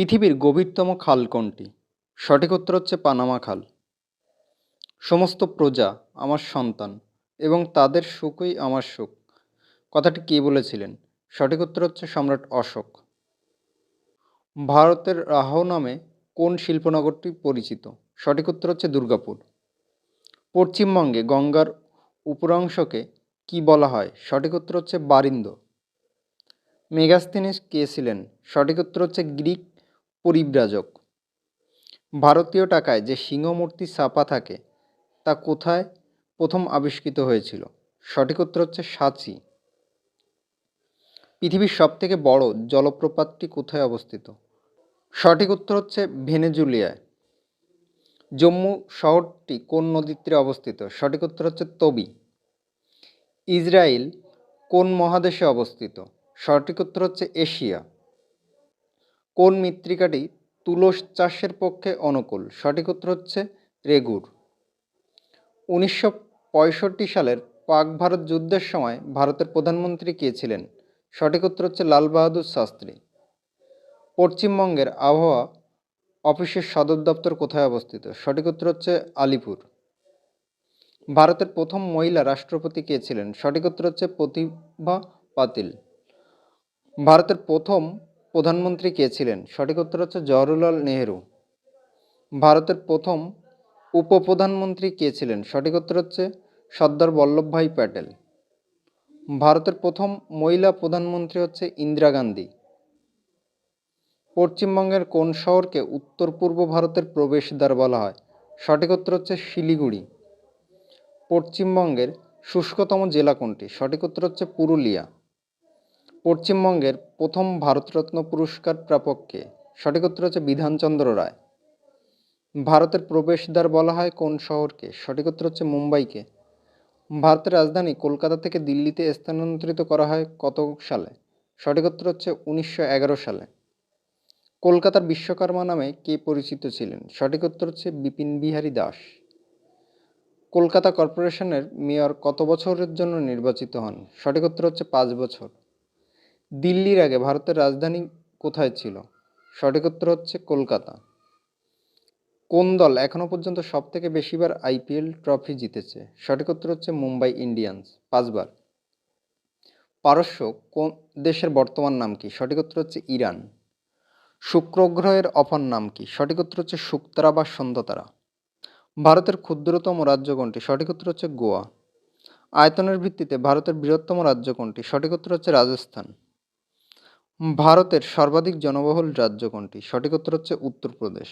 পৃথিবীর গভীরতম খাল কোনটি? সঠিক উত্তর হচ্ছে পানামা খাল। সমস্ত প্রজা আমার সন্তান এবং তাদের সুখই আমার সুখ। কথাটি কে বলেছিলেন? সঠিক উত্তর হচ্ছে সম্রাট অশোক। ভারতের রাহ নামে কোন শিল্পনগরটি পরিচিত? সঠিক উত্তর হচ্ছে দুর্গাপুর। পশ্চিমবঙ্গে গঙ্গার উপরাংশকে কি বলা হয়? সঠিক উত্তর হচ্ছে বারিন্দ। মেগাস্তিনিস কে ছিলেন? সঠিক উত্তর হচ্ছে গ্রিক পরিব্রাজক। ভারতীয় টাকায় যে সিংহ মূর্তি ছাপা থাকে, তা কোথায় প্রথম আবিষ্কৃত হয়েছিল? সঠিক উত্তর হচ্ছে সাঁচি। পৃথিবীর সবথেকে বড় জলপ্রপাতটি কোথায় অবস্থিত? সঠিক উত্তর হচ্ছে ভেনেজুলিয়ায় জম্মু শহরটি কোন নদীর তীরে অবস্থিত? সঠিক উত্তর হচ্ছে তবি। ইসরায়েল কোন মহাদেশে অবস্থিত? সঠিক উত্তর হচ্ছে এশিয়া। কোন মৃত্তিকাটি তুলস চাষের পক্ষে অনুকূল? সঠিক উত্তর হচ্ছে রেগুর উনিশশো পঁয়ষট্টি সালের পাক ভারত যুদ্ধের সময় ভারতের প্রধানমন্ত্রী কে ছিলেন? সঠিক উত্তর হচ্ছে লাল বাহাদুর শাস্ত্রী। পশ্চিমবঙ্গের আবহাওয়া অফিসের সদর দপ্তর কোথায় অবস্থিত? সঠিক উত্তর হচ্ছে আলিপুর। ভারতের প্রথম মহিলা রাষ্ট্রপতি কে ছিলেন? সঠিক উত্তর হচ্ছে প্রতিভা পাতিল। ভারতের প্রথম প্রধানমন্ত্রী কে ছিলেন? সঠিক উত্তর হচ্ছে জওহরলাল নেহেরু। ভারতের প্রথম উপপ্রধানমন্ত্রী কে ছিলেন? সঠিক উত্তর হচ্ছে সর্দার বল্লভভাই প্যাটেল। ভারতের প্রথম মহিলা প্রধানমন্ত্রী হচ্ছে ইন্দিরা গান্ধী। পশ্চিমবঙ্গের কোন শহরকে উত্তর পূর্ব ভারতের প্রবেশদ্বার বলা হয়? সঠিক উত্তর হচ্ছে শিলিগুড়ি। পশ্চিমবঙ্গের শুষ্কতম জেলা কোনটি? সঠিক উত্তর হচ্ছে পুরুলিয়া। পশ্চিমবঙ্গের প্রথম ভারতরত্ন পুরস্কার প্রাপককে সঠিক উত্তর হচ্ছে বিধানচন্দ্র রায়। ভারতের প্রবেশদ্বার বলা হয় কোন শহরকে? সঠিক উত্তর হচ্ছে মুম্বাইকে। ভারতের রাজধানী কলকাতা থেকে দিল্লিতে স্থানান্তরিত করা হয় কত সালে? সঠিক উত্তর হচ্ছে উনিশশো এগারো সালে। কলকাতার বিশ্বকর্মা নামে কে পরিচিত ছিলেন? সঠিক উত্তর হচ্ছে বিপিন বিহারী দাস। কলকাতা কর্পোরেশনের মেয়র কত বছরের জন্য নির্বাচিত হন? সঠিক উত্তর হচ্ছে পাঁচ বছর। দিল্লির আগে ভারতের রাজধানী কোথায় ছিল? সঠিক উত্তর হচ্ছে কলকাতা। কোন দল এখনও পর্যন্ত সব থেকে বেশিবার আইপিএল ট্রফি জিতেছে? সঠিক উত্তর হচ্ছে মুম্বাই ইন্ডিয়ান্স, পাঁচবার। পারস্য, কোন দেশের বর্তমান নাম কি? সঠিক উত্তর হচ্ছে ইরান। শুক্র গ্রহের অপর নাম কি? সঠিক উত্তর হচ্ছে শুক্তারা বা সন্ধ্যতারা ভারতের ক্ষুদ্রতম রাজ্য কোনটি? সঠিক উত্তর হচ্ছে গোয়া। আয়তনের ভিত্তিতে ভারতের বৃহত্তম রাজ্য কোনটি? সঠিক উত্তর হচ্ছে রাজস্থান। ভারতের সর্বাধিক জনবহুল রাজ্য কোনটি? সঠিক উত্তর হচ্ছে উত্তরপ্রদেশ।